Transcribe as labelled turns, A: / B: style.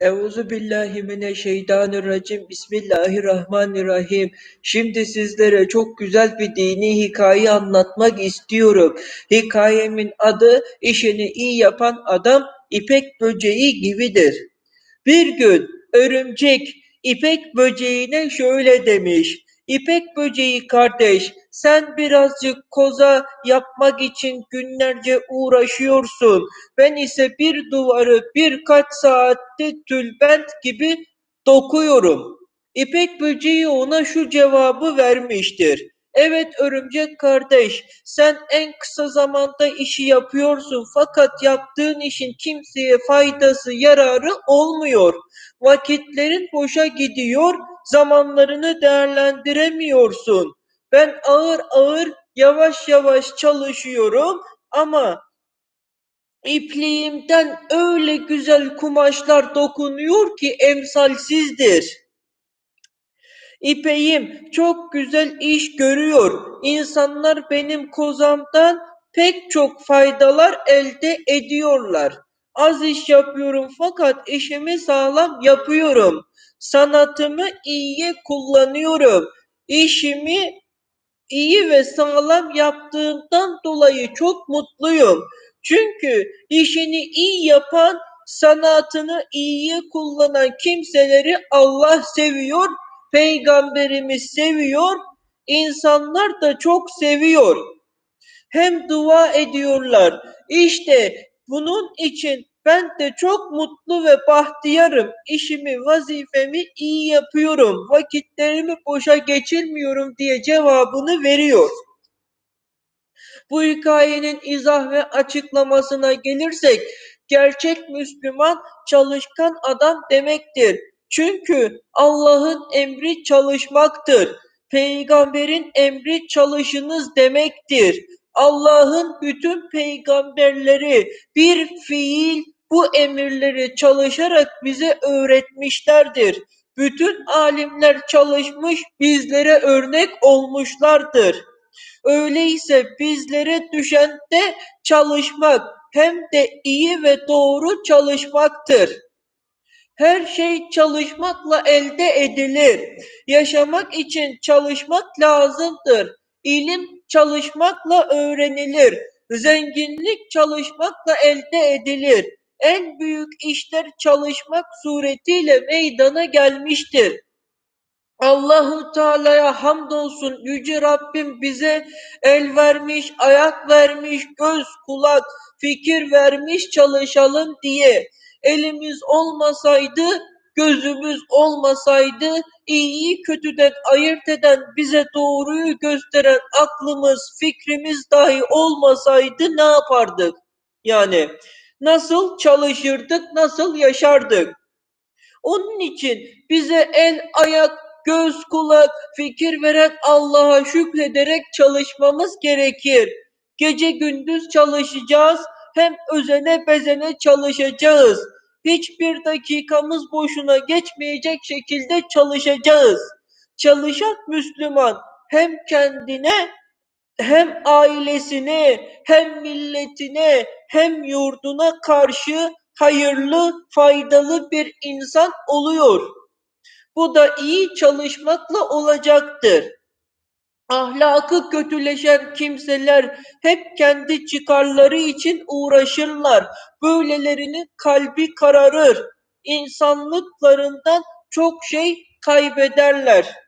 A: Euzu billahi mineşşeytanirracim. Bismillahirrahmanirrahim. Şimdi sizlere çok güzel bir dini hikaye anlatmak istiyorum. Hikayemin adı işini iyi yapan adam ipek böceği gibidir. Bir gün örümcek ipek böceğine şöyle demiş. İpek böceği kardeş, sen birazcık koza yapmak için günlerce uğraşıyorsun. Ben ise bir duvarı birkaç saatte tülbent gibi dokuyorum. İpek böceği ona şu cevabı vermiştir. Evet örümcek kardeş, sen en kısa zamanda işi yapıyorsun fakat yaptığın işin kimseye faydası, yararı olmuyor. Vakitlerin boşa gidiyor, zamanlarını değerlendiremiyorsun. Ben ağır ağır, yavaş yavaş çalışıyorum ama ipliğimden öyle güzel kumaşlar dokunuyor ki emsalsizdir. İpeğim çok güzel iş görüyor. İnsanlar benim kozamdan pek çok faydalar elde ediyorlar. Az iş yapıyorum fakat işimi sağlam yapıyorum. Sanatımı iyiye kullanıyorum. İşimi iyi ve sağlam yaptığımdan dolayı çok mutluyum. Çünkü işini iyi yapan, sanatını iyiye kullanan kimseleri Allah seviyor, peygamberimiz seviyor, insanlar da çok seviyor. Hem dua ediyorlar. İşte bunun için ben de çok mutlu ve bahtiyarım. İşimi, vazifemi iyi yapıyorum. Vakitlerimi boşa geçirmiyorum diye cevabını veriyor. Bu hikayenin izah ve açıklamasına gelirsek, gerçek Müslüman çalışkan adam demektir. Çünkü Allah'ın emri çalışmaktır. Peygamberin emri çalışınız demektir. Allah'ın bütün peygamberleri bir fiil bu emirleri çalışarak bize öğretmişlerdir. Bütün alimler çalışmış, bizlere örnek olmuşlardır. Öyleyse bizlere düşen de çalışmak, hem de iyi ve doğru çalışmaktır. Her şey çalışmakla elde edilir. Yaşamak için çalışmak lazımdır. İlim çalışmakla öğrenilir. Zenginlik çalışmakla elde edilir. En büyük işler çalışmak suretiyle meydana gelmiştir. Allahu Teala'ya hamdolsun yüce Rabbim bize el vermiş, ayak vermiş, göz, kulak, fikir vermiş çalışalım diye. Elimiz olmasaydı, gözümüz olmasaydı, iyiyi kötüden ayırt eden, bize doğruyu gösteren aklımız, fikrimiz dahi olmasaydı ne yapardık? Yani nasıl çalışırdık, nasıl yaşardık? Onun için bize el, ayak, göz, kulak, fikir veren Allah'a şükrederek çalışmamız gerekir. Gece gündüz çalışacağız, hem özene bezene çalışacağız. Hiçbir dakikamız boşuna geçmeyecek şekilde çalışacağız. Çalışan Müslüman hem kendine hem ailesine hem milletine hem yurduna karşı hayırlı, faydalı bir insan oluyor. Bu da iyi çalışmakla olacaktır. Ahlakı kötüleşen kimseler hep kendi çıkarları için uğraşırlar. Böylelerinin kalbi kararır. İnsanlıklarından çok şey kaybederler.